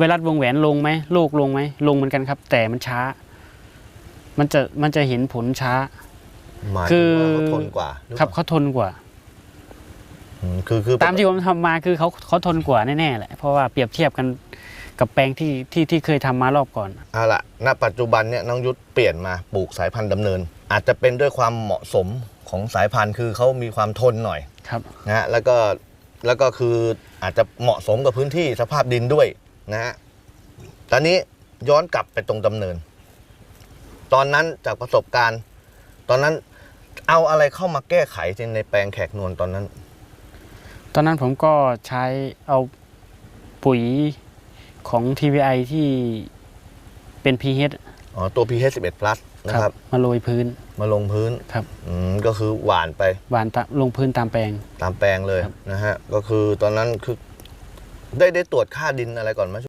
ไวรัสวงแหวนลงไหมโรคลงไหมลงเหมือนกันครับ แต่มันช้า มันจะมันจะเห็นผลช้าหมายคืถึงอว่าเขาทนกว่าหอครับเปล่าเขาทนกว่าอืมคือคือตามที่ผมทำมาคือเขาเขาทนกว่าแน่ๆแหละเพราะว่าเปรียบเทียบกันกับแปลงที่ที่ที่เคยทำมารอบก่อนเอาละณ ปัจจุบันเนี่ยน้องยุทธเปลี่ยนมาปลูกสายพันธุ์ดำเนิน อาจจะเป็นด้วยความเหมาะสมของสายพันธุ์คือเขามีความทนหน่อยครับนะฮะแล้วก็แล้วก็คืออาจจะเหมาะสมกับพื้นที่สภาพดินด้วย นะฮะตอนนี้ย้อนกลับไปตรงดำเนิน ตอนนั้นจากประสบการณ์ ตอนนั้นเอาอะไรเข้ามาแก้ไขในแปลงแขกนวลตอนนั้น ตอนนั้นผมก็ใช้เอาปุ๋ยของ TVI ที่เป็น pH อ๋อตัว pH 11 plus นะครับ มาโรยพื้นมาลงพื้นครับอืมก็คือหวานไป หวานตะลงพื้นตามแปลง ตามแปลงเลยครับ นะฮะ ก็คือตอนนั้นคือ ได้ได้ตรวจค่าดินอะไรก่อนไหม